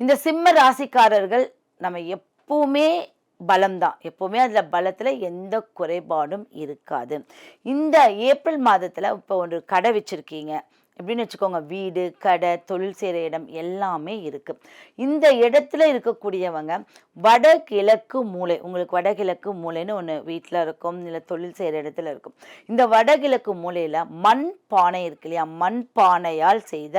இந்த சிம்ம ராசிக்காரர்கள் நம்ம எப்பவுமே பலம்தான். எப்பவுமே அதில் பலத்தில் எந்த குறைபாடும் இருக்காது. இந்த ஏப்ரல் மாதத்தில் இப்போ ஒரு கடை வச்சுருக்கீங்க. எப்படின்னு வச்சுக்கோங்க வீடு கடை தொழில் செய்கிற இடம் எல்லாமே இருக்குது இந்த இடத்துல இருக்கக்கூடியவங்க வடகிழக்கு மூலை உங்களுக்கு வடகிழக்கு மூளைன்னு ஒன்று வீட்டில் இருக்கும் இல்லை தொழில் செய்கிற இடத்துல இருக்கும். இந்த வடகிழக்கு மூலையில் மண் பானை இருக்கு இல்லையா? மண் பானையால் செய்த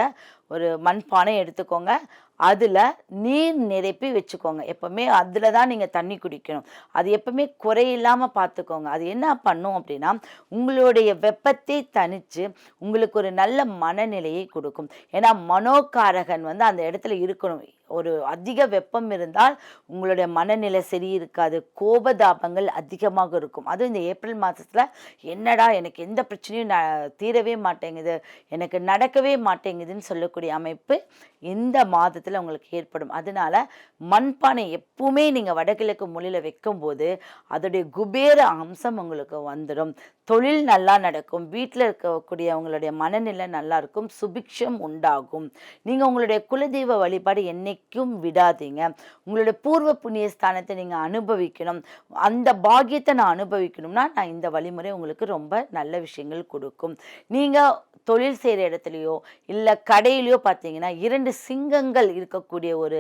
ஒரு மண்பானை எடுத்துக்கோங்க. அதில் நீர் நிரப்பி வச்சுக்கோங்க. எப்போவுமே அதில் தான் நீங்கள் தண்ணி குடிக்கணும். அது எப்போவுமே குறையில்லாமல் பார்த்துக்கோங்க அது என்ன பண்ணும் அப்படின்னா உங்களுடைய வெப்பத்தை தணித்து உங்களுக்கு ஒரு நல்ல மனநிலையை கொடுக்கும். ஏன்னா மனோகாரகன் வந்து அந்த இடத்துல இருக்கணும். ஒரு அதிக வெப்பம் இருந்தால் உங்களுடைய மனநிலை சரி இருக்காது கோபதாபங்கள் அதிகமாக இருக்கும். அதுவும் இந்த ஏப்ரல் மாதத்தில் என்னடா எனக்கு எந்த பிரச்சனையும் ந தீரவே மாட்டேங்குது. எனக்கு நடக்கவே மாட்டேங்குதுன்னு சொல்லக்கூடிய அமைப்பு இந்த மாதத்தில் உங்களுக்கு ஏற்படும். அதனால மண்பானை எப்பவுமே நீங்கள் வடகிழக்கு மொழியில் வைக்கும்போது அதோடைய குபேர அம்சம் உங்களுக்கு வந்துடும். தொழில் நல்லா நடக்கும். வீட்டில் இருக்கக்கூடிய உங்களுடைய மனநிலை நல்லா இருக்கும். சுபிக்ஷம் உண்டாகும். நீங்கள் உங்களுடைய குலதெய்வ வழிபாடு என்னைக்கும் விடாதீங்க. உங்களுடைய பூர்வ புண்ணிய ஸ்தானத்தை நீங்கள் அனுபவிக்கணும். அந்த பாக்கியத்தை நான் அனுபவிக்கணும்னா நான் இந்த வழிமுறை உங்களுக்கு ரொம்ப நல்ல விஷயங்கள் கொடுக்கும். நீங்கள் தொழில் செய்கிற இடத்துலையோ இல்லை கடையிலையோ பார்த்தீங்கன்னா இரண்டு சிங்கங்கள் இருக்கக்கூடிய ஒரு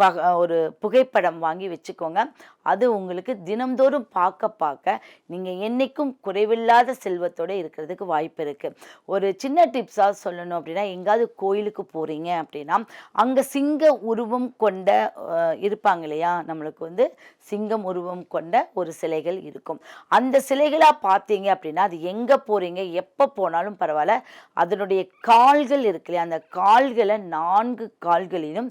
பக ஒரு புகைப்படம் வாங்கி வச்சுக்கோங்க. அது உங்களுக்கு தினம்தோறும் பார்க்க பார்க்க நீங்கள் என்றைக்கும் குறைவில்லாத செல்வத்தோடு இருக்கிறதுக்கு வாய்ப்பு இருக்குது ஒரு சின்ன டிப்ஸாக சொல்லணும் அப்படின்னா எங்காவது கோயிலுக்கு போகிறீங்க அப்படின்னா அங்கே சிங்க உருவம் கொண்ட இருப்பாங்க இல்லையா? நம்மளுக்கு வந்து சிங்கம் உருவம் கொண்ட ஒரு சிலைகள் இருக்கும். அந்த சிலைகளாக பார்த்தீங்க அப்படின்னா அது எங்கே போகிறீங்க எப்போ போனாலும் பரவாயில்ல. அதனுடைய கால்கள் இருக்கு இல்லையா? அந்த கால்களை நான்கு கால்களிலும்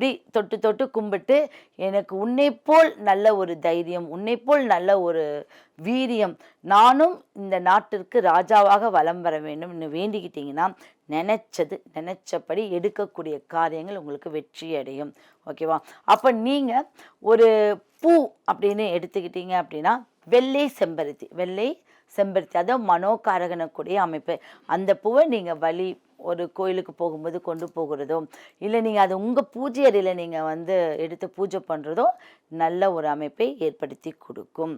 இப்படி தொட்டு தொட்டு கும்பிட்டு எனக்கு உன்னை போல் நல்ல ஒரு தைரியம் உன்னை போல் நல்ல ஒரு வீரியம் நானும் இந்த நாட்டிற்கு ராஜாவாக வலம் வர வேண்டும்னு வேண்டிக்கிட்டீங்கன்னா நினைச்சது நினைச்சபடி எடுக்கக்கூடிய காரியங்கள் உங்களுக்கு வெற்றி அடையும். ஓகேவா அப்போ நீங்கள் ஒரு பூ அப்படின்னு எடுத்துக்கிட்டீங்க அப்படின்னா வெள்ளை செம்பருத்தி வெள்ளை செம்பருத்தி அதாவது மனோகாரகனக்கூடிய அமைப்பு. அந்த பூவை நீங்கள் வழி ஒரு கோயிலுக்கு போகும்போது கொண்டு போகிறதோ இல்லை நீங்கள் அது உங்கள் பூஜை அறையில் நீங்கள் வந்து எடுத்து பூஜை பண்ணுறதோ நல்ல ஒரு அமைப்பை ஏற்படுத்தி கொடுக்கும்.